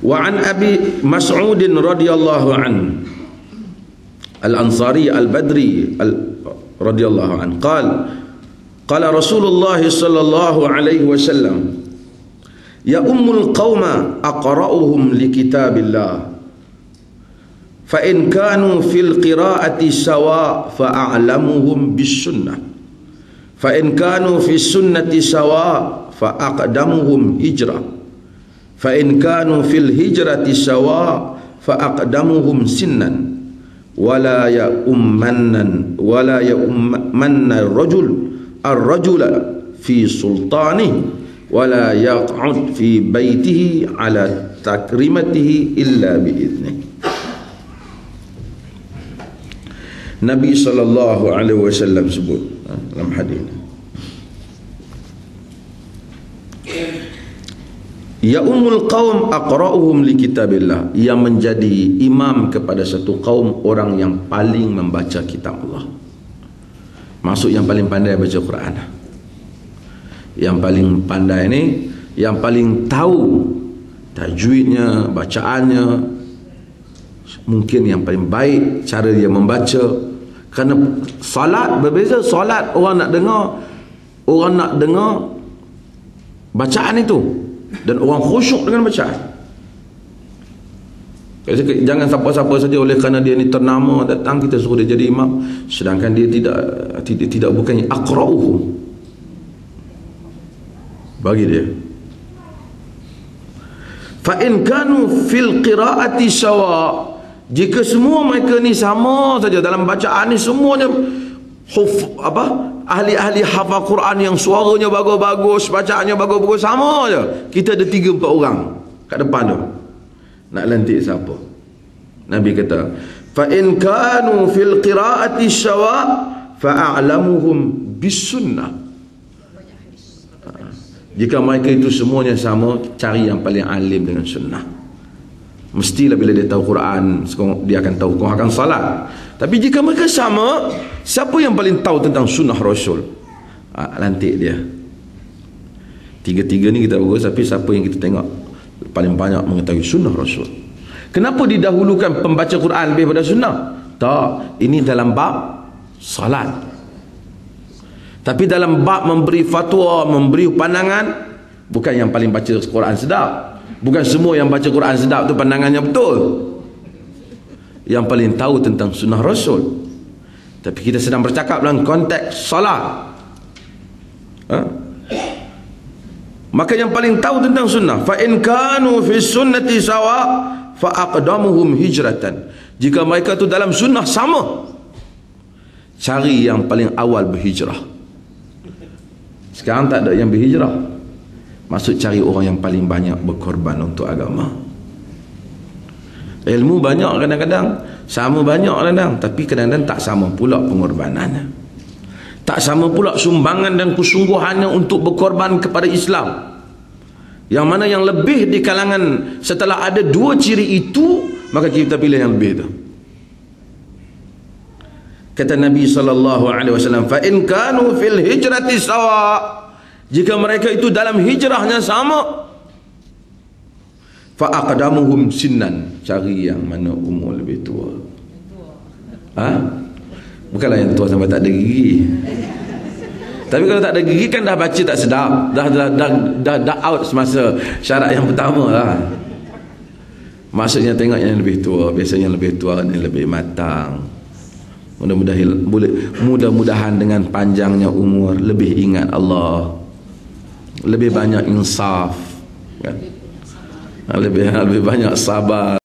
Wa an Abi Mas'ud radhiyallahu an. Al-Ansari Al-Badri al radhiyallahu an. Qal qala Rasulullah sallallahu alaihi wasallam Ya ummul qauma aqra'uhum li kitabillah. Fa in kanu fil qira'ati sawa fa a'lamuhum bis sunnah fa in kanu fi sunnati sawa fa aqdamuhum hijrah فإن كانوا في الهجرة سواء فأقدمهم سنا. ولا يؤمن ولا يؤمن الرجل الرجل في سلطانه ولا يقعد في بيته على تكريمته إلا بإذنه. نبي صلى الله عليه وسلم سبوت. نعم، لم حديث. Ya umul qaum aqra'uhum li kitabillah yang menjadi imam kepada satu kaum orang yang paling membaca kitab Allah. Masuk yang paling pandai baca Quran. Yang paling pandai ni yang paling tahu tajwidnya, bacaannya mungkin yang paling baik cara dia membaca kerana salat berbeza salat orang nak dengar orang nak dengar bacaan itu dan orang khusyuk dengan bacaan jangan siapa-siapa saja oleh kerana dia ni ternama datang kita suruh dia jadi imam. Sedangkan dia tidak tidak tidak bukannya aqra'uhu bagi dia. Fa in kanu fil qira'ati sawa. Jika semua mereka ni sama saja dalam bacaan ni semuanya huf apa ahli-ahli hafal Quran yang suaranya bagus-bagus, bacaannya bagus-bagus sama je. Kita ada tiga empat orang kat depan tu. Nak lantik siapa? Nabi kata, "Fa in kanu fil qira'ati sawa fa a'lamuhum bis sunnah." Jika mereka itu semuanya sama, cari yang paling alim dengan sunnah. Mestilah bila dia tahu Quran, dia akan tahu kau akan salat. Tapi jika mereka sama, siapa yang paling tahu tentang sunnah Rasul? Ha, lantik dia. Tiga-tiga ni kita bagus, tapi siapa yang kita tengok paling banyak mengetahui sunnah Rasul? Kenapa didahulukan pembaca Quran lebih pada sunnah? Tak, ini dalam bab salat. Tapi dalam bab memberi fatwa, memberi pandangan, bukan yang paling baca Quran sedap. Bukan semua yang baca Quran sedap tu pandangannya betul. Yang paling tahu tentang sunnah rasul. Tapi kita sedang bercakap dalam konteks salat ha? maka yang paling tahu tentang sunnah fa in kanu fi sunnati sawa fa aqdamuhum hijratan. Jika mereka tu dalam sunnah sama cari yang paling awal berhijrah. Sekarang tak ada yang berhijrah maksud cari orang yang paling banyak berkorban untuk agama? Ilmu banyak kadang-kadang Sama banyak kadang-kadang Tapi kadang-kadang tak sama pula pengorbanannya. Tak sama pula sumbangan dan kesungguhannya Untuk berkorban kepada Islam. Yang mana yang lebih di kalangan Setelah ada dua ciri itu Maka kita pilih yang lebih itu Kata Nabi SAW Fa in kanu fil hijrati sawa Jika mereka itu dalam hijrahnya sama fa aqdamuhum sinnan cari yang mana umur lebih tua. Ha? Bukanlah yang tua sampai tak ada gigi. Tapi kalau tak ada gigi kan dah baca tak sedap. Dah dah dah, dah, dah out semasa syarat yang pertama lah. Maksudnya tengok yang lebih tua. Biasanya yang lebih tua ni lebih matang. Mudah-mudahan mudah-mudahan dengan panjangnya umur lebih ingat Allah lebih banyak insaf kan? Lebih lebih banyak sabar